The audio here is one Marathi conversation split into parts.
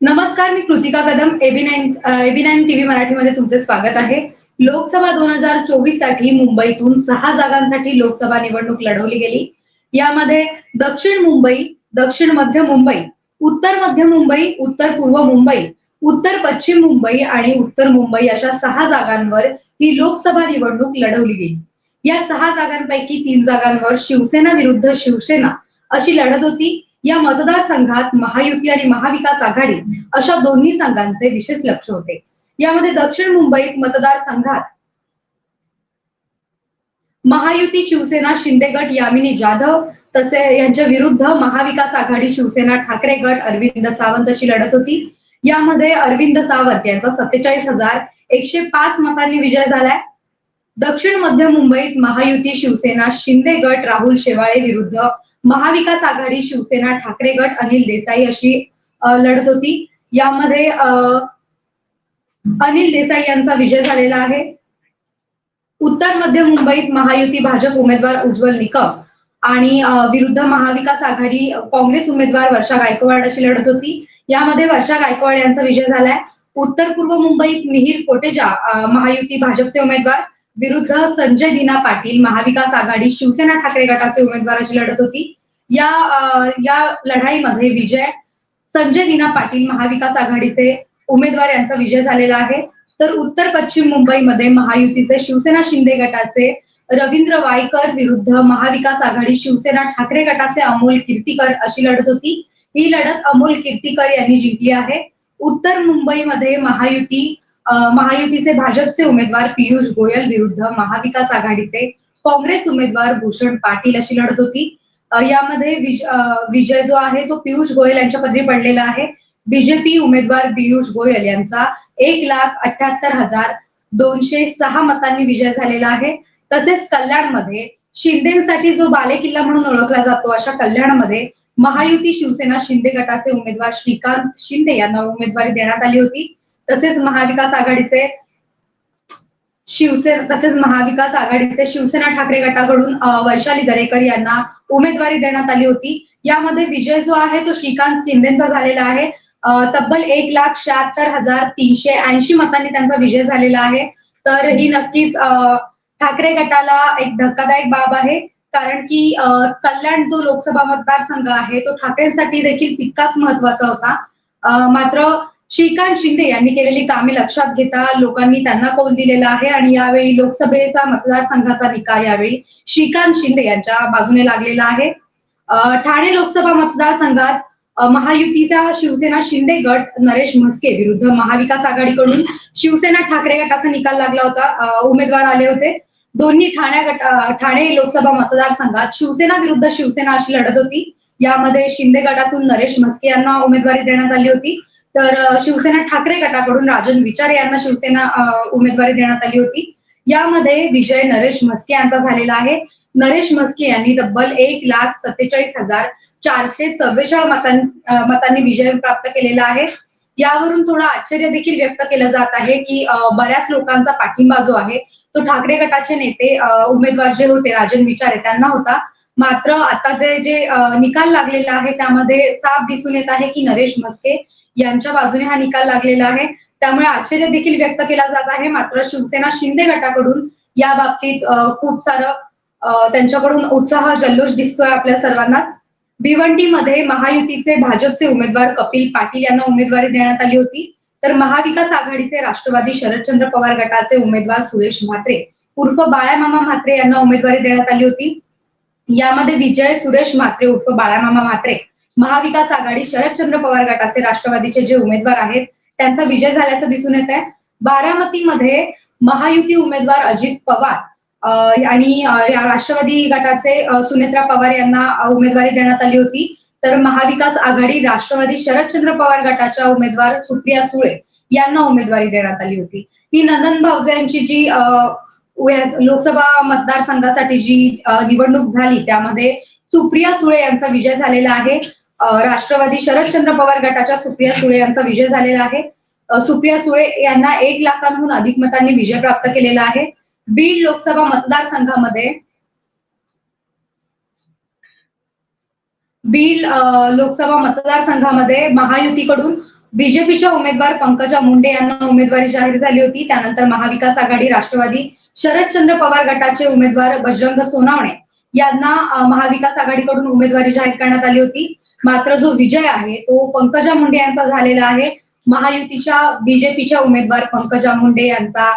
नमस्कार मी Kritika Kadam A B nine A B nine TV मराठीमध्ये तुमचे स्वागत आहे. लोकसभा दोन हजार चोवीससाठी मुंबईतून सहा जागांसाठी लोकसभा निवडणूक लढवली गेली. यामध्ये दक्षिण मुंबई दक्षिण मध्य मुंबई उत्तर मध्य मुंबई उत्तर पूर्व मुंबई उत्तर पश्चिम मुंबई आणि उत्तर मुंबई अशा सहा जागांवर ही लोकसभा निवडणूक लढवली गेली. या सहा जागांपैकी तीन जागांवर शिवसेना विरुद्ध शिवसेना अशी लढत होती. या मतदारसंघात महायुती आणि महाविकास आघाडी अशा दोन्ही संघांचे विशेष लक्ष होते. यामध्ये दक्षिण मुंबईत मतदारसंघात महायुती शिवसेना शिंदे गट यामिनी जाधव तसे यांच्या विरुद्ध महाविकास आघाडी शिवसेना ठाकरे गट अरविंद सावंत अशी लढत होती. यामध्ये अरविंद सावंत यांचा सत्तेचाळीस हजार एकशे पाच मतांनी विजय झालाय. दक्षिण मध्य मुंबईत महायुती शिवसेना शिंदे गट राहुल शेवाळे विरुद्ध महाविकास आघाडी शिवसेना ठाकरे गट अनिल देसाई अशी लढत होती. यामध्ये अनिल देसाई यांचा विजय झालेला आहे. उत्तर मध्य मुंबईत महायुती भाजप उमेदवार उज्ज्वल निकम आणि विरुद्ध महाविकास आघाडी काँग्रेस उमेदवार वर्षा गायकवाड अशी लढत होती. यामध्ये वर्षा गायकवाड यांचा विजय झालाय. उत्तर पूर्व मुंबईत मिहीर कोटेजा महायुती भाजपचे उमेदवार विरुद्ध संजय दिना पाटील महाविकास आघाडी शिवसेना ठाकरे गटाचे उमेदवार अशी लढत होती. या या लढाईमध्ये विजय संजय दिना पाटील महाविकास आघाडीचे उमेदवार यांचा विजय झालेला आहे. तर उत्तर पश्चिम मुंबईमध्ये महायुतीचे शिवसेना शिंदे गटाचे रवींद्र वायकर विरुद्ध महाविकास आघाडी शिवसेना ठाकरे गटाचे अमोल कीर्तीकर अशी लढत होती. ही लढत अमोल कीर्तीकर यांनी जिंकली आहे. उत्तर मुंबईमध्ये महायुती महायुतीचे भाजपचे उमेदवार पियुष गोयल विरुद्ध महाविकास आघाडीचे काँग्रेस उमेदवार भूषण पाटील अशी लढत होती. यामध्ये विजय जो आहे तो पियुष गोयल यांच्या पदरी पडलेला आहे. बीजेपी उमेदवार पियुष गोयल यांचा एक लाख अठ्याहत्तर हजार दोनशे सहा मतांनी विजय झालेला आहे. तसेच कल्याणमध्ये शिंदेसाठी जो बालेकिल्ला म्हणून ओळखला जातो अशा कल्याणमध्ये महायुती शिवसेना शिंदे गटाचे उमेदवार श्रीकांत शिंदे यांना उमेदवारी देण्यात आली होती. तसेच महाविकास आघाडीचे शिवसेना तसेच महाविकास आघाडीचे शिवसेना ठाकरे गटाकडून वैशाली दरेकर यांना उमेदवारी देण्यात आली होती. यामध्ये विजय जो आहे तो श्रीकांत शिंदेचा झालेला आहे. तब्बल एक लाख शहात्तर हजार तीनशे ऐंशी मतांनी त्यांचा विजय झालेला आहे. तर ही नक्कीच ठाकरे गटाला एक धक्कादायक बाब आहे. कारण की कल्याण जो लोकसभा मतदारसंघ आहे तो ठाकरेंसाठी देखील तितकाच महत्त्वाचा होता. मात्र श्रीकांत शिंदे यांनी केलेली कामे लक्षात घेता लोकांनी त्यांना कौल दिलेला आहे आणि यावेळी लोकसभेचा मतदारसंघाचा निकाल यावेळी श्रीकांत शिंदे यांच्या बाजूने लागलेला आहे. ठाणे लोकसभा मतदारसंघात महायुतीचा शिवसेना शिंदे गट नरेश म्हस्के विरुद्ध महाविकास आघाडीकडून शिवसेना ठाकरे गटाचा निकाल लागला होता. उमेदवार आले होते. दोन्ही ठाण्या गट ठाणे लोकसभा मतदारसंघात शिवसेना विरुद्ध शिवसेना अशी लढत होती. यामध्ये शिंदे गटातून नरेश म्हस्के यांना उमेदवारी देण्यात आली होती. तर शिवसेना ठाकरे गटाकडून राजन विचारे यांना शिवसेना उमेदवारी देण्यात आली होती. यामध्ये विजय नरेश म्हस्के यांचा झालेला आहे. नरेश म्हस्के यांनी तब्बल एक लाख सत्तेचाळीस हजार चारशे चव्वेचाळ मतां मतांनी विजय प्राप्त केलेला आहे. यावरून थोडं आश्चर्य देखील व्यक्त केलं जात आहे की बऱ्याच लोकांचा पाठिंबा जो आहे तो ठाकरे गटाचे नेते उमेदवार जे होते राजन विचारे त्यांना होता. मात्र आता जे जे निकाल लागलेला आहे त्यामध्ये साफ दिसून येत आहे की नरेश म्हस्के यांच्या बाजूने हा निकाल लागलेला आहे. त्यामुळे आश्चर्य देखील व्यक्त केला जात आहे. मात्र शिवसेना शिंदे गटाकडून या बाबतीत खूप सारं त्यांच्याकडून उत्साह जल्लोष दिसतोय आपल्या सर्वांनाच. भिवंडीमध्ये महायुतीचे भाजपचे उमेदवार कपिल पाटील यांना उमेदवारी देण्यात आली होती. तर महाविकास आघाडीचे राष्ट्रवादी शरदचंद्र पवार गटाचे उमेदवार सुरेश म्हात्रे उर्फ बाळ्यामामा म्हात्रे यांना उमेदवारी देण्यात आली होती. यामध्ये विजय सुरेश म्हात्रे उर्फ बाळामामा म्हात्रे. महाविकास आघाडी शरदचंद्र पवार गटाचे राष्ट्रवादीचे जे उमेदवार आहेत त्यांचा विजय झाल्याचं दिसून येत आहे बारामतीमध्ये महायुती उमेदवार अजित पवार आणि या राष्ट्रवादी गटाचे सुनेत्रा पवार यांना उमेदवारी देण्यात आली होती. तर महाविकास आघाडी राष्ट्रवादी शरदचंद्र पवार गटाच्या उमेदवार सुप्रिया सुळे यांना उमेदवारी देण्यात आली होती. ही नंदन भावजे यांची जी लोकसभा मतदारसंघासाठी जी निवडणूक झाली त्यामध्ये सुप्रिया सुळे यांचा विजय झालेला आहे. राष्ट्रवादी शरदचंद्र पवार गटाच्या सुप्रिया सुळे यांचा विजय झालेला आहे. सुप्रिया सुळे यांना एक लाखांहून अधिक मतांनी विजय प्राप्त केलेला आहे. बीड लोकसभा मतदारसंघामध्ये बीड लोकसभा मतदारसंघामध्ये महायुतीकडून बीजेपीच्या उमेदवार पंकजा मुंडे यांना उमेदवारी जाहीर झाली होती. त्यानंतर महाविकास आघाडी राष्ट्रवादी शरदचंद्र पवार गटाचे उमेदवार बजरंग सोनावणे यांना महाविकास आघाडीकडून उमेदवारी जाहीर करण्यात आली होती. मात्र जो विजय आहे तो पंकजा मुंडे यांचा झालेला आहे. महायुतीच्या बीजेपीच्या उमेदवार पंकजा मुंडे यांचा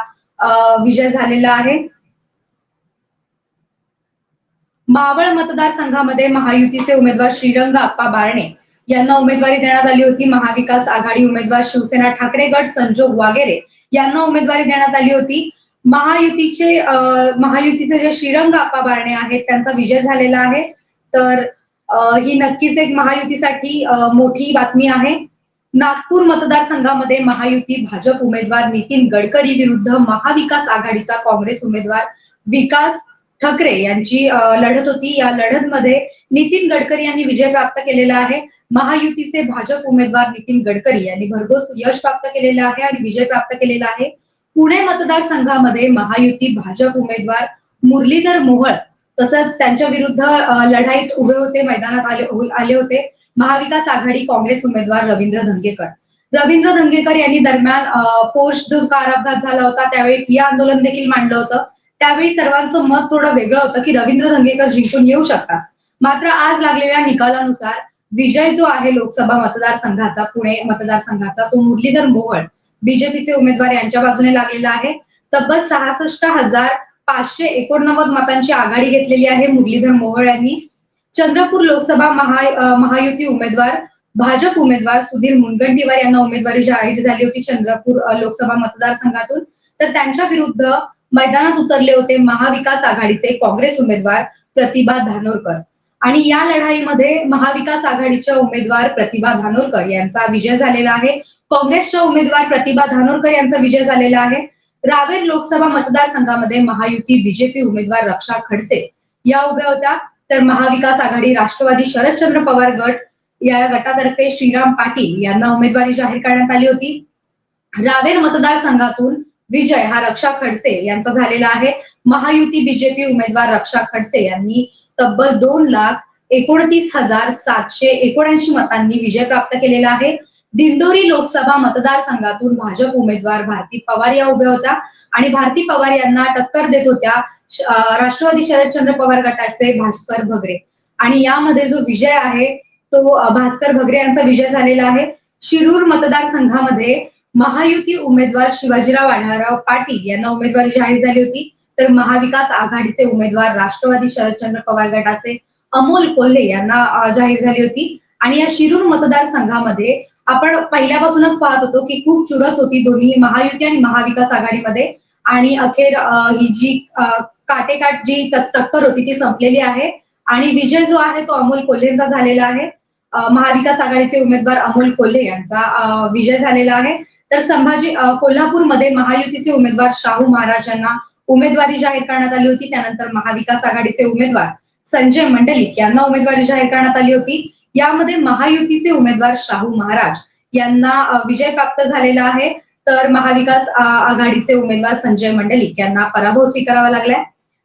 विजय झालेला आहे. मावळ मतदारसंघामध्ये महायुतीचे उमेदवार श्रीरंग आप्पा बारणे यांना उमेदवारी देण्यात आली होती. महाविकास आघाडी उमेदवार शिवसेना ठाकरे गट संजोग वागेरे यांना उमेदवारी देण्यात आली होती. महायुतीचे महायुतीचे जे श्रीरंग आप्पा बारणे आहेत त्यांचा विजय झालेला आहे. तर ही नक्कीच एक महायुतीसाठी मोठी बातमी आहे. नागपूर मतदारसंघामध्ये महायुती भाजप उमेदवार नितीन गडकरी विरुद्ध महाविकास आघाडीचा काँग्रेस उमेदवार विकास ठाकरे यांची लढत होती. या लढतमध्ये नितीन गडकरी यांनी विजय प्राप्त केलेला आहे. महायुतीचे भाजप उमेदवार नितीन गडकरी यांनी भरघोस यश प्राप्त केलेलं आहे आणि विजय प्राप्त केलेला आहे. पुणे मतदारसंघामध्ये महायुती भाजप उमेदवार मुरलीधर मोहळ तसंच त्यांच्या विरुद्ध लढाईत उभे होते मैदानात आले हो, आले होते. महाविकास आघाडी काँग्रेस उमेदवार रवींद्र धंगेकर रवींद्र धंगेकर यांनी दरम्यान पोस्ट जो कार अपघात झाला होता त्यावेळी ठिया आंदोलन देखील मांडलं होतं. त्यावेळी सर्वांचं मत थोडं वेगळं होतं की रवींद्र धंगेकर जिंकून येऊ शकतात. मात्र आज लागलेल्या निकालानुसार विजय जो आहे लोकसभा मतदारसंघाचा पुणे मतदारसंघाचा तो मुरलीधर मोहोळ बीजेपीचे उमेदवार यांच्या बाजूने लागलेला आहे. तब्बल सहासष्ट हजार पाचशे एकोणनव्वद मतांची आघाडी घेतलेली आहे मुरलीधर मोहोळ यांनी. चंद्रपूर लोकसभा महा महायुती उमेदवार भाजप उमेदवार सुधीर मुनगंटीवार यांना उमेदवारी जाहीर झाली होती चंद्रपूर लोकसभा मतदारसंघातून. तर त्यांच्या विरुद्ध मैदानात उतरले होते महाविकास आघाडीचे काँग्रेस उमेदवार प्रतिभा धानोरकर. आणि या लढाईमध्ये महाविकास आघाडीच्या उमेदवार प्रतिभा धानोरकर यांचा विजय झालेला आहे. काँग्रेसच्या उमेदवार प्रतिभा धानोरकर यांचा विजय झालेला आहे. रावेर लोकसभा मतदारसंघामध्ये महायुती बीजेपी उमेदवार रक्षा खडसे या उभ्या होत्या. तर महाविकास आघाडी राष्ट्रवादी शरदचंद्र पवार गट या गटातर्फे श्रीराम पाटील यांना उमेदवारी जाहीर करण्यात आली होती. रावेर मतदारसंघातून विजय हा रक्षा खडसे यांचा झालेला आहे. महायुती बीजेपी उमेदवार रक्षा खडसे यांनी तब्बल दोन लाख एकोणतीस हजार सातशे एकोणऐंशी मतांनी विजय प्राप्त केलेला आहे. दिंडोरी लोकसभा मतदारसंघातून भाजप उमेदवार भारती पवार या उभ्या होत्या. आणि भारती पवार यांना टक्कर देत होत्या राष्ट्रवादी शरदचंद्र पवार गटाचे भास्कर भगरे. आणि यामध्ये जो विजय आहे तो भास्कर भगरे यांचा विजय झालेला आहे. शिरूर मतदारसंघामध्ये महायुती उमेदवार शिवाजीराव आढळराव पाटील यांना उमेदवारी जाहीर झाली होती. तर महाविकास आघाडीचे उमेदवार राष्ट्रवादी शरदचंद्र पवार गटाचे अमोल कोल्हे यांना जाहीर झाली होती. आणि या शिरूर मतदारसंघामध्ये आपण पहिल्यापासूनच पाहत होतो की खूप चुरस होती दोन्ही महायुती आणि महाविकास आघाडीमध्ये. आणि अखेर ही जी काटेकाट जी टक्कर होती ती संपलेली आहे. आणि विजय जो आहे तो अमोल कोल्हेंचा झालेला आहे. महाविकास आघाडीचे उमेदवार अमोल कोल्हे यांचा विजय झालेला आहे. तर संभाजी कोल्हापूरमध्ये महायुतीचे उमेदवार शाहू महाराज यांना उमेदवारी जाहीर करण्यात आली होती. त्यानंतर महाविकास आघाडीचे उमेदवार संजय मंडलिक यांना उमेदवारी जाहीर करण्यात आली होती. यामध्ये महायुतीचे उमेदवार शाहू महाराज यांना विजय प्राप्त झालेला आहे. तर महाविकास आघाडीचे उमेदवार संजय मंडलिक यांना पराभव स्वीकारावा लागलाय.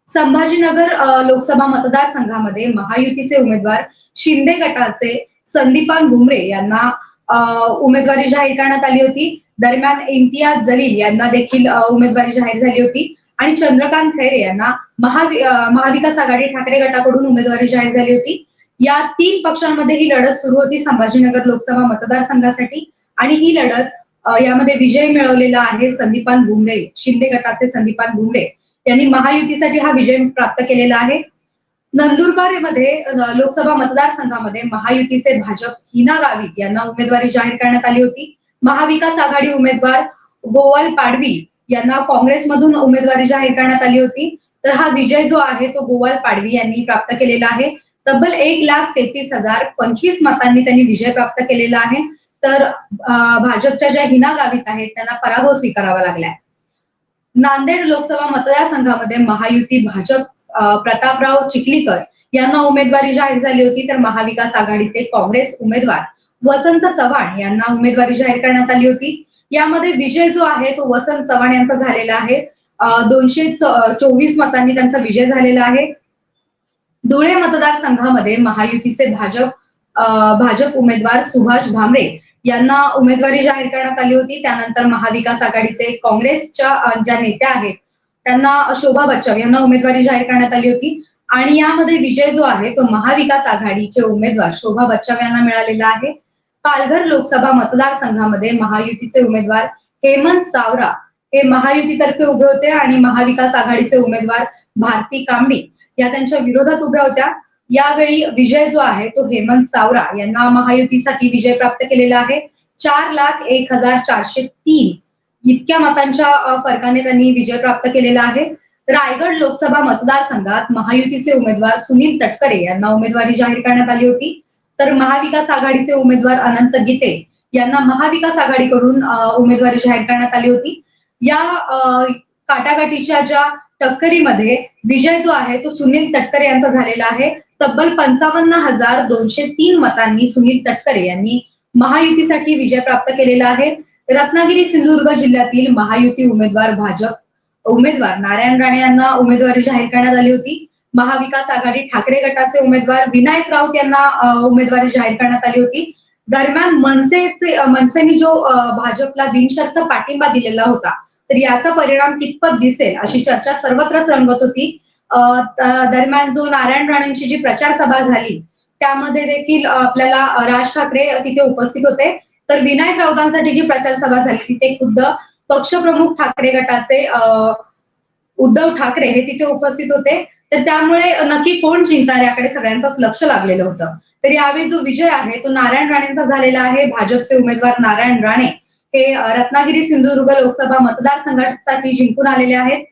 संभाजीनगर लोकसभा मतदारसंघामध्ये महायुतीचे उमेदवार शिंदे गटाचे संदीपान भुमरे यांना उमेदवारी जाहीर करण्यात आली होती. दरम्यान इम्तियाज जलील यांना देखील उमेदवारी जाहीर झाली होती. आणि चंद्रकांत खैरे यांना महावि महाविकास आघाडी ठाकरे गटाकडून उमेदवारी जाहीर झाली होती. या तीन पक्षांमध्ये ही लढत सुरू होती संभाजीनगर लोकसभा मतदारसंघासाठी. आणि ही लढत यामध्ये विजय मिळवलेला आहे संदीपान भुमरे शिंदे गटाचे संदीपान भुमरे. यांनी महायुतीसाठी हा विजय प्राप्त केलेला आहे. नंदुरबारमध्ये लोकसभा मतदारसंघामध्ये महायुतीचे भाजप हिना गावित यांना उमेदवारी जाहीर करण्यात आली होती. महाविकास आघाडी उमेदवार गोवाल पाडवी यांना काँग्रेसमधून उमेदवारी जाहीर करण्यात आली होती. तर हा विजय जो आहे तो गोवाल पाडवी यांनी प्राप्त केलेला आहे. तब्बल एक लाख तेहतीस हजार पंचवीस मतांनी त्यांनी विजय प्राप्त केलेला आहे. तर भाजपच्या ज्या हिना गावित आहेत त्यांना पराभव स्वीकारावा लागलाय. नांदेड लोकसभा मतदारसंघामध्ये महायुती भाजप प्रतापराव चिखलीकर यांना उमेदवारी जाहीर झाली होती. तर महाविकास आघाडीचे काँग्रेस उमेदवार वसंत चव्हाण यांना उमेदवारी जाहीर करण्यात आली होती. यामध्ये विजय जो आहे तो वसंत चव्हाण यांचा झालेला आहे. दोनशे चोवीस मतांनी त्यांचा विजय झालेला आहे. धुळे मतदारसंघामध्ये महायुतीचे भाजप भाजप उमेदवार सुभाष भामरे यांना उमेदवारी जाहीर करण्यात आली होती. त्यानंतर महाविकास आघाडीचे काँग्रेसच्या ज्या नेत्या आहेत त्यांना शोभा बच्चव यांना उमेदवारी जाहीर करण्यात आली होती. आणि यामध्ये विजय जो आहे तो महाविकास आघाडीचे उमेदवार शोभा बच्चव यांना मिळालेला आहे. पालघर लोकसभा मतदारसंघामध्ये महायुतीचे उमेदवार हेमंत सावरा हे महायुतीतर्फे उभे होते. आणि महाविकास आघाडीचे उमेदवार भारती कांबडी या त्यांच्या विरोधात उभ्या होत्या. यावेळी विजय जो आहे तो हेमंत सावरा यांना महायुतीसाठी विजय प्राप्त केलेला आहे. चार लाख एक हजार चारशे तीन इतक्या मतांच्या फरकाने त्यांनी विजय प्राप्त केलेला आहे. रायगड लोकसभा मतदारसंघात महायुतीचे उमेदवार सुनील तटकरे यांना उमेदवारी जाहीर करण्यात आली होती. तर महाविकास आघाडीचे उमेदवार अनंत गीते यांना महाविकास आघाडीकडून उमेदवारी जाहीर करण्यात आली होती. या काटाकाटीच्या ज्या टक्करीमध्ये विजय जो आहे तो सुनील तटकरे यांचा झालेला आहे. तब्बल पंचावन्न हजार दोनशे तीन मतांनी सुनील तटकरे यांनी महायुतीसाठी विजय प्राप्त केलेला आहे. रत्नागिरी सिंधुदुर्ग जिल्ह्यातील महायुती उमेदवार भाजप उमेदवार नारायण राणे यांना उमेदवारी जाहीर करण्यात आली होती. महाविकास आघाडी ठाकरे गटाचे उमेदवार विनायक राऊत यांना उमेदवारी जाहीर करण्यात आली होती. दरम्यान मनसेचे मनसेने जो भाजपला बिनशर्त पाठिंबा दिलेला होता तर याचा परिणाम कितपत दिसेल अशी चर्चा सर्वत्रच रंगत होती. दरम्यान जो नारायण राणेंची जी प्रचार सभा झाली त्यामध्ये देखील आपल्याला राज ठाकरे तिथे उपस्थित होते. तर विनायक राऊतांसाठी जी प्रचार सभा झाली तिथे खुद्द पक्षप्रमुख ठाकरे गटाचे उद्धव ठाकरे हे तिथे उपस्थित होते. तर त्यामुळे नक्की कोण जिंकणार याकडे सगळ्यांचंच लक्ष लागलेलं होतं. तर यावेळी जो विजय आहे तो नारायण राणेंचा झालेला आहे. भाजपचे उमेदवार नारायण राणे. हे रत्नागिरी सिंधुदुर्ग लोकसभा मतदारसंघासाठी जिंकून आलेले आहेत.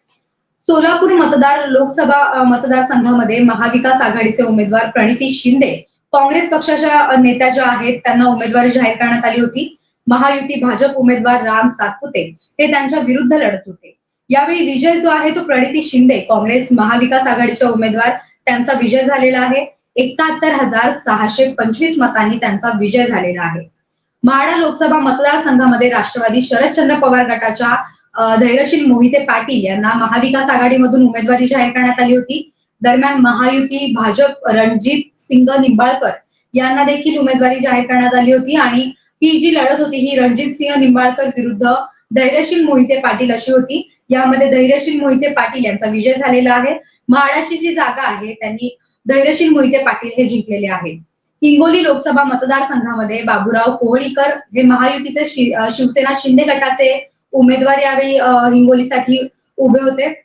सोलापूर मतदार लोकसभा मतदारसंघामध्ये महाविकास आघाडीचे उमेदवार प्रणिती शिंदे काँग्रेस पक्षाच्या नेत्या ज्या आहेत त्यांना उमेदवारी जाहीर करण्यात आली होती. महायुती भाजप उमेदवार राम सातपुते हे त्यांच्या विरुद्ध लढत होते. यावेळी विजय जो आहे तो प्रणिती शिंदे काँग्रेस महाविकास आघाडीच्या उमेदवार त्यांचा विजय झालेला आहे. एकाहत्तर हजार सहाशे पंचवीस मतांनी त्यांचा विजय झालेला आहे. म्हाडा लोकसभा मतदारसंघामध्ये राष्ट्रवादी शरदचंद्र पवार गटाच्या धैर्यशील मोहिते पाटील यांना महाविकास आघाडीमधून उमेदवारी जाहीर करण्यात आली होती. दरम्यान महायुती भाजप रणजित सिंग निंबाळकर यांना देखील उमेदवारी जाहीर करण्यात आली होती आणि ही जी लढत होती ही रणजित सिंह निंबाळकर विरुद्ध धैर्यशील मोहिते पाटील अशी होती. यामध्ये धैर्यशील मोहिते पाटील यांचा विजय झालेला आहे. म्हाडाची जी जागा आहे त्यांनी धैर्यशील मोहिते पाटील हे जिंकलेले आहेत. हिंगोली लोकसभा मतदारसंघामध्ये बाबूराव कोहळीकर हे महायुतीचे शि- शिवसेना शिंदे गटाचे उमेदवार यावेळी हिंगोलीसाठी उभे होते.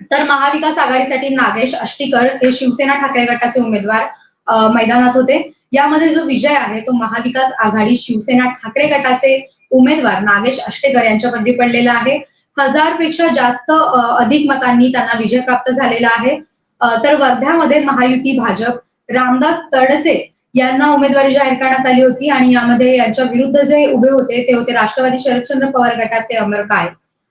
तर महाविकास आघाडीसाठी नागेश अष्टीकर हे शिवसेना ठाकरे गटाचे उमेदवार मैदानात होते. यामध्ये जो विजय आहे तो महाविकास आघाडी शिवसेना ठाकरे गटाचे उमेदवार नागेश अष्टेकर यांच्या पडलेला आहे. हजारपेक्षा जास्त अधिक मतांनी त्यांना विजय प्राप्त झालेला आहे. तर वर्ध्यामध्ये महायुती भाजप रामदास तडसे यांना उमेदवारी जाहीर करण्यात आली होती आणि यामध्ये यांच्या विरुद्ध जे उभे होते ते होते राष्ट्रवादी शरदचंद्र पवार गटाचे अमर काळे.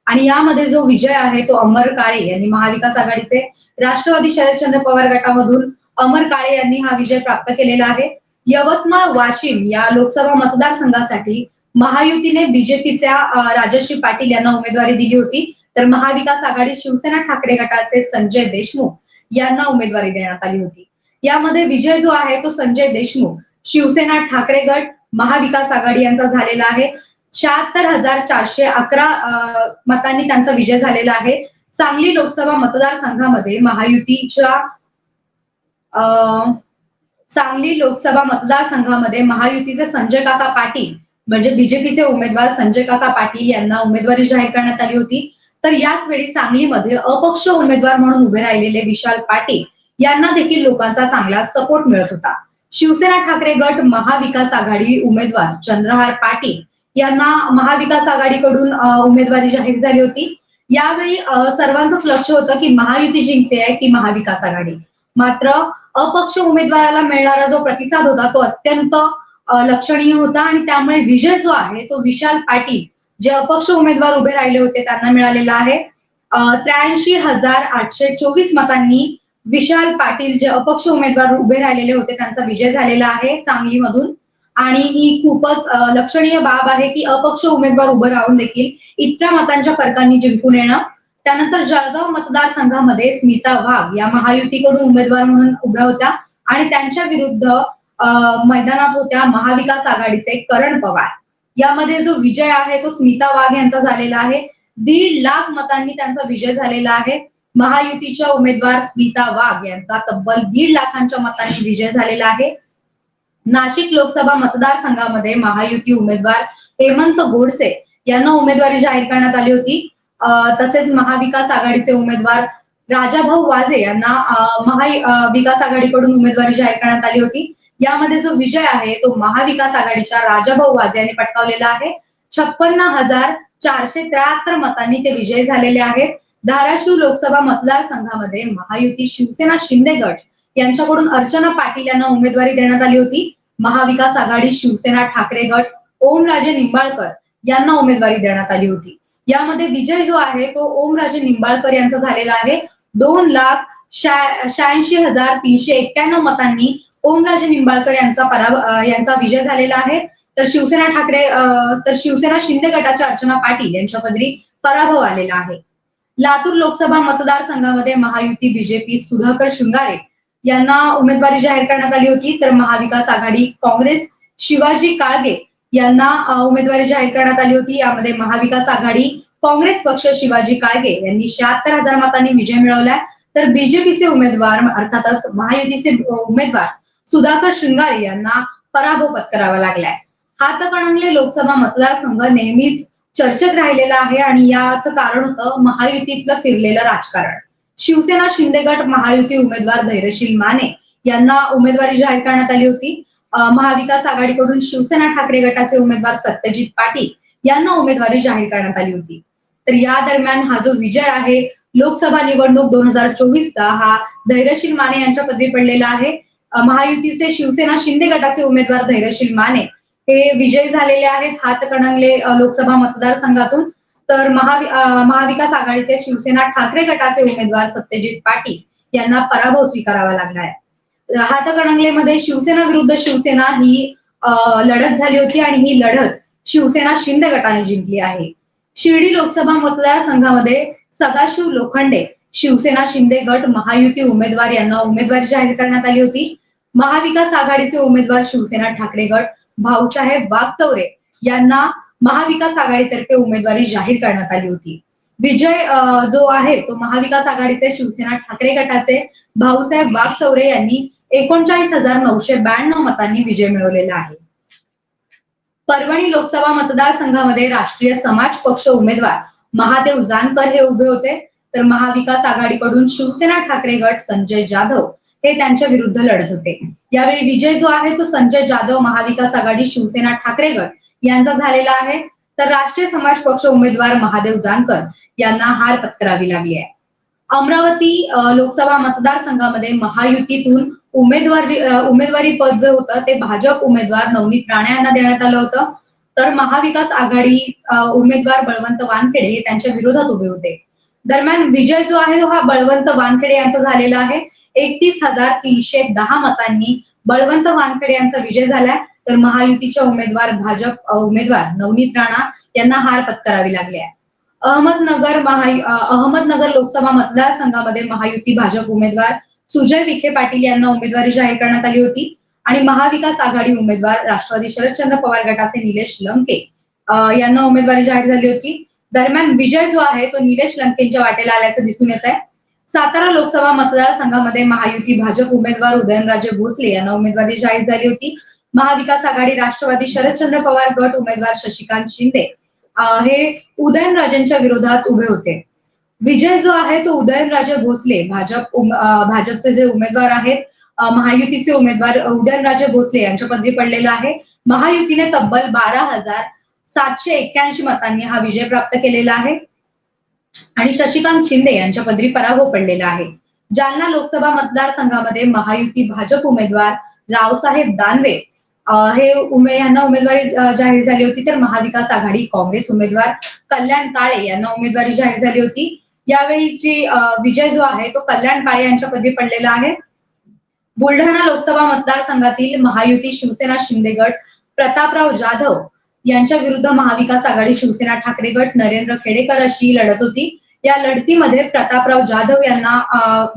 आणि यामध्ये जो विजय आहे तो अमर काळे यांनी महाविकास आघाडीचे राष्ट्रवादी शरदचंद्र पवार गटामधून अमर काळे यांनी हा विजय प्राप्त केलेला आहे. यवतमाळ वाशिम या लोकसभा मतदारसंघासाठी महायुतीने बीजेपीच्या राजश्री पाटील यांना उमेदवारी दिली होती. तर महाविकास आघाडी शिवसेना ठाकरे गटाचे संजय देशमुख यांना उमेदवारी देण्यात आली होती. यामध्ये विजय जो आहे तो संजय देशमुख. शिवसेना ठाकरे गट महाविकास आघाडी यांचा झालेला आहे. शहात्तर हजार चारशे अकरा मतांनी त्यांचा विजय झालेला आहे. सांगली लोकसभा मतदारसंघामध्ये महायुतीच्या सांगली लोकसभा मतदारसंघामध्ये महायुतीचे संजय काका पाटील म्हणजे बीजेपीचे उमेदवार संजय काका पाटील यांना उमेदवारी जाहीर करण्यात आली होती. तर याच वेळी सांगलीमध्ये अपक्ष उमेदवार म्हणून उभे राहिलेले विशाल पाटील यांना देखील लोकांचा चांगला सपोर्ट मिळत होता. शिवसेना ठाकरे गट महाविकास आघाडी उमेदवार चंद्रहार पाटील यांना महाविकास आघाडीकडून उमेदवारी जाहीर झाली होती. यावेळी सर्वांचंच लक्ष होतं की महायुती जिंकते आहे ती महाविकास आघाडी. मात्र अपक्ष उमेदवाराला मिळणारा जो प्रतिसाद होता तो अत्यंत लक्षणीय होता आणि त्यामुळे विजय जो आहे तो विशाल पाटील जे अपक्ष उमेदवार उभे राहिले होते त्यांना मिळालेला आहे. त्र्याऐंशी हजार आठशे चोवीस मतांनी विशाल पाटील जे अपक्ष उमेदवार उभे राहिलेले होते त्यांचा विजय झालेला आहे सांगलीमधून. आणि ही खूपच लक्षणीय बाब आहे की अपक्ष उमेदवार उभं राहून देखील इतक्या मतांच्या फरकांनी जिंकून येणं. त्यानंतर जळगाव मतदारसंघामध्ये स्मिता वाघ या महायुतीकडून उमेदवार म्हणून उभ्या होत्या आणि त्यांच्या विरुद्ध मैदानात होत्या महाविकास आघाडीचे करण पवार. यामध्ये जो विजय आहे तो स्मिता वाघ यांचा झालेला आहे. दीड लाख मतांनी त्यांचा विजय झालेला आहे. महायुतीच्या उमेदवार स्मिता वाघ यांचा तब्बल दीड लाखांच्या मतांनी विजय झालेला आहे. नाशिक लोकसभा मतदारसंघामध्ये महायुती उमेदवार हेमंत गोडसे यांना उमेदवारी जाहीर करण्यात आली होती. तसेच महाविकास आघाडीचे उमेदवार राजाभाऊ वाजे यांना महा विकास आघाडीकडून उमेदवारी जाहीर करण्यात आली होती. यामध्ये जो विजय आहे तो महाविकास आघाडीच्या राजाभाऊ वाजे यांनी पटकावलेला आहे. छप्पन्न हजार चारशे त्र्याहत्तर मतांनी ते विजयी झालेले आहेत. धाराशिव लोकसभा मतदारसंघामध्ये महायुती शिवसेना शिंदे गट यांच्याकडून अर्चना पाटील यांना उमेदवारी देण्यात आली होती. महाविकास आघाडी शिवसेना ठाकरे गट ओमराजे निंबाळकर यांना उमेदवारी देण्यात आली होती. यामध्ये विजय जो आहे तो ओमराजे निंबाळकर यांचा झालेला आहे. दोन लाख शहाऐंशी हजार तीनशे एक्क्याण्णव मतांनी ओमराजे निंबाळकर यांचा पराभव यांचा विजय झालेला आहे. तर शिवसेना ठाकरे तर शिवसेना शिंदे गटाच्या अर्चना पाटील यांच्या पदरी पराभव आलेला आहे. लातूर लोकसभा मतदारसंघामध्ये महायुती बीजेपी सुधाकर शृंगारे यांना उमेदवारी जाहीर करण्यात आली होती. तर महाविकास आघाडी काँग्रेस शिवाजी काळगे यांना उमेदवारी जाहीर करण्यात आली होती. यामध्ये महाविकास आघाडी काँग्रेस पक्ष शिवाजी काळगे यांनी शहात्तर हजार मतांनी विजय मिळवलाय. तर बीजेपीचे उमेदवार अर्थातच महायुतीचे उमेदवार सुधाकर शृंगारे यांना पराभव पत्करावा लागलाय. हातकणंगले लोकसभा मतदारसंघ नेहमीच चर्चेत राहिलेला आहे आणि याचं कारण होतं महायुतीतलं फिरलेलं राजकारण. शिवसेना शिंदे गट महायुती उमेदवार धैर्यशील माने यांना उमेदवारी जाहीर करण्यात आली होती. महाविकास आघाडीकडून शिवसेना ठाकरे गटाचे उमेदवार सत्यजित पाटील यांना उमेदवारी जाहीर करण्यात आली होती. तर या दरम्यान हा जो विजय आहे लोकसभा निवडणूक दोन हजार चोवीसचा हा धैर्यशील माने यांच्या पदरी पडलेला आहे. महायुतीचे शिवसेना शिंदे गटाचे उमेदवार धैर्यशील माने हे विजयी झालेले आहेत हातकणंगले लोकसभा मतदारसंघातून. तर महावि महाविकास आघाडीचे शिवसेना ठाकरे गटाचे उमेदवार सत्यजित पाटील यांना पराभव स्वीकारावा लागलाय हातकणंगलेमध्ये शिवसेना विरुद्ध शिवसेना ही लढत झाली होती आणि ही लढत शिवसेना शिंदे गटाने जिंकली आहे. शिर्डी लोकसभा मतदारसंघामध्ये सदाशिव लोखंडे शिवसेना शिंदे गट महायुती उमेदवार यांना उमेदवारी जाहीर करण्यात आली होती. महाविकास आघाडीचे उमेदवार शिवसेना ठाकरे गट भाऊसाहेब वाघचौरे यांना महाविकास आघाडीतर्फे उमेदवारी जाहीर करण्यात आली होती. विजय जो आहे तो महाविकास आघाडीचे शिवसेना ठाकरे गटाचे भाऊसाहेब वाघचौरे यांनी एकोणचाळीस हजार नऊशे ब्याण्णव मतांनी विजय मिळवलेला आहे. परभणी लोकसभा मतदारसंघामध्ये राष्ट्रीय समाज पक्ष उमेदवार महादेव जानकर हे उभे होते. तर महाविकास आघाडीकडून शिवसेना ठाकरे गट संजय जाधव हे त्यांच्या विरुद्ध लढत होते. यावेळी विजय जो आहे तो संजय जाधव महाविकास आघाडी शिवसेना ठाकरेगड यांचा झालेला आहे. तर राष्ट्रीय समाज पक्ष उमेदवार महादेव जानकर यांना हार पत्करावी लागली आहे. अमरावती लोकसभा मतदारसंघामध्ये महायुतीतून उमेदवारी उमेदवारी पद जे होतं ते भाजप उमेदवार नवनीत राणे यांना देण्यात आलं होतं. तर महाविकास आघाडी उमेदवार बळवंत वानखेडे हे त्यांच्या विरोधात उभे होते. दरम्यान विजय जो आहे तो हा बळवंत वानखेडे यांचा झालेला आहे. एकतीस हजार तीनशे दहा मतांनी बळवंत वानखेडे यांचा विजय झालाय. तर महायुतीच्या उमेदवार भाजप उमेदवार नवनीत राणा यांना हार पत्करावी लागली आहे. अहमदनगर महा अहमदनगर लोकसभा मतदारसंघामध्ये महायुती भाजप उमेदवार सुजय विखे पाटील यांना उमेदवारी जाहीर करण्यात आली होती. आणि महाविकास आघाडी उमेदवार राष्ट्रवादी शरदचंद्र पवार गटाचे निलेश लंके यांना उमेदवारी जाहीर झाली होती. दरम्यान विजय जो आहे तो निलेश लंकेंच्या वाटेला आल्याचं दिसून येत आहे सातारा लोकसभा मतदारसंघामध्ये महायुती भाजप उमेदवार उदयनराजे भोसले यांना उमेदवारी जाहीर झाली होती. महाविकास आघाडी राष्ट्रवादी शरदचंद्र पवार गट उमेदवार शशिकांत शिंदे हे उदयनराजेंच्या विरोधात उभे होते. विजय जो आहे तो उदयनराजे भोसले भाजप भाजपचे जे उमेदवार आहेत महायुतीचे उमेदवार उदयनराजे भोसले यांच्या पदरी पडलेला आहे. महायुतीने तब्बल बारा हजार सातशे एक्क्याऐंशी मतांनी हा विजय प्राप्त केलेला आहे. आणि शशिकांत शिंदे यांच्या पदरी पराभव पडलेला आहे. जालना लोकसभा मतदारसंघामध्ये महायुती भाजप उमेदवार रावसाहेब दानवे हे उमे यांना उमेदवारी जाहीर झाली होती तर महाविकास आघाडी काँग्रेस उमेदवार कल्याण काळे यांना उमेदवारी जाहीर झाली होती. यावेळीची विजय जो आहे तो कल्याण काळे यांच्या पदरी पडलेला आहे. बुलढाणा लोकसभा मतदारसंघातील महायुती शिवसेना शिंदे गट प्रतापराव जाधव यांच्या विरुद्ध महाविकास आघाडी शिवसेना ठाकरे गट नरेंद्र खेडेकर अशी लढत होती. या लढतीमध्ये प्रतापराव जाधव यांना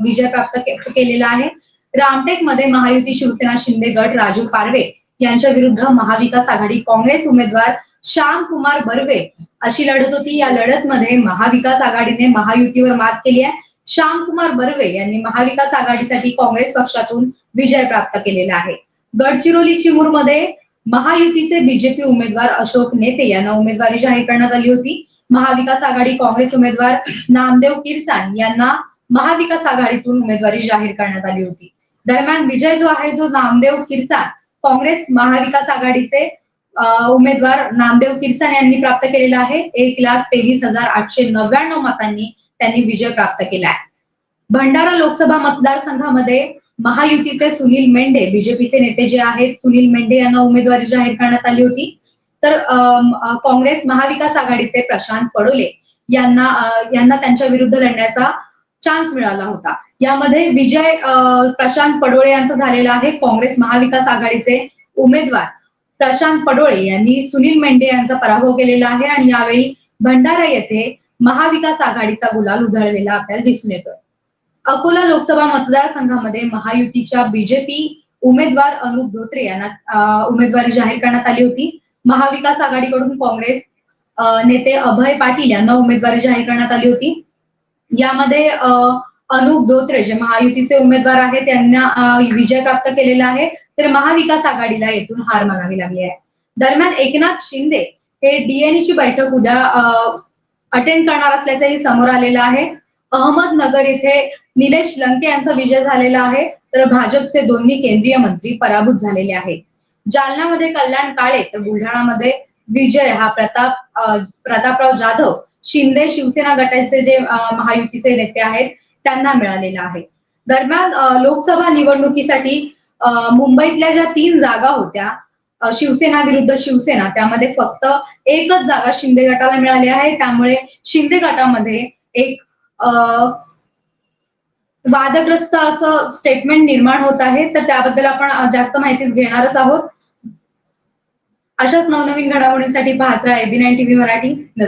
विजय प्राप्त केलेला आहे. रामटेकमध्ये महायुती शिवसेना शिंदे गट राजू पारवे यांच्या विरुद्ध महाविकास आघाडी काँग्रेस उमेदवार श्याम कुमार बर्वे अशी लढत होती. या लढत मध्ये महाविकास आघाडीने महायुतीवर मात केली आहे. श्याम कुमार बर्वे यांनी महाविकास आघाडीसाठी काँग्रेस पक्षातून विजय प्राप्त केलेला आहे. गडचिरोली चिमूरमध्ये महायुतीचे बीजेपी उमेदवार अशोक नेते यांना उमेदवारी जाहीर करण्यात आली होती. महाविकास आघाडी काँग्रेस उमेदवार नामदेव किरसान यांना महाविकास आघाडीतून उमेदवारी जाहीर करण्यात आली होती. दरम्यान विजय जो आहे तो नामदेव किरसान काँग्रेस महाविकास आघाडीचे उमेदवार नामदेव किरसान यांनी प्राप्त केलेला आहे. एक लाख तेवीस हजार आठशे नव्याण्णव मतांनी त्यांनी विजय प्राप्त केला आहे. भंडारा लोकसभा मतदारसंघामध्ये महायुतीचे सुनील मेंढे बीजेपीचे नेते जे आहेत सुनील मेंढे यांना उमेदवारी जाहीर करण्यात आली होती. तर काँग्रेस महाविकास आघाडीचे प्रशांत पडोले यांना यांना त्यांच्या विरुद्ध लढण्याचा चान्स मिळाला होता. यामध्ये विजय प्रशांत पडोळे यांचा झालेला आहे. काँग्रेस महाविकास आघाडीचे उमेदवार प्रशांत पडोळे यांनी सुनील मेंढे यांचा पराभव केलेला आहे आणि यावेळी भंडारा येथे महाविकास आघाडीचा गुलाल उधळलेला आपल्याला दिसून येतोय. अकोला लोकसभा मतदारसंघामध्ये महायुतीच्या बीजेपी उमेदवार अनुप धोत्रे यांना उमेदवारी जाहीर करण्यात आली होती. महाविकास आघाडीकडून काँग्रेस नेते अभय पाटील यांना उमेदवारी जाहीर करण्यात आली होती. यामध्ये अनुप धोत्रे जे महायुतीचे उमेदवार आहेत त्यांना विजय प्राप्त केलेला आहे. तर महाविकास आघाडीला येथून हार मानावी लागली आहे. दरम्यान एकनाथ शिंदे हे डीएनईची बैठक उद्या अटेंड करणार असल्याचंही समोर आलेलं आहे. अहमदनगर येथे निलेश लंके यांचा विजय झालेला आहे. तर भाजपचे दोन्ही केंद्रीय मंत्री पराभूत झालेले आहेत. जालन्यामध्ये कल्याण काळे तर बुलढाणामध्ये विजय हा प्रताप प्रतापराव जाधव शिंदे शिवसेना गटाचे जे महायुतीचे नेते आहेत त्यांना मिळालेला आहे. दरम्यान लोकसभा निवडणुकीसाठी मुंबईतल्या ज्या तीन जागा होत्या शिवसेना विरुद्ध शिवसेना त्यामध्ये फक्त एकच जागा शिंदे गटाला मिळाली आहे. त्यामुळे शिंदे गटामध्ये एक अ, वादग्रस्त असं स्टेटमेंट निर्माण होत आहे. तर त्याबद्दल आपण जास्त माहितीच घेणारच आहोत. अशाच नवनवीन घडामोडींसाठी पाहत राहा एबी नाईन टीव्ही मराठी. नजर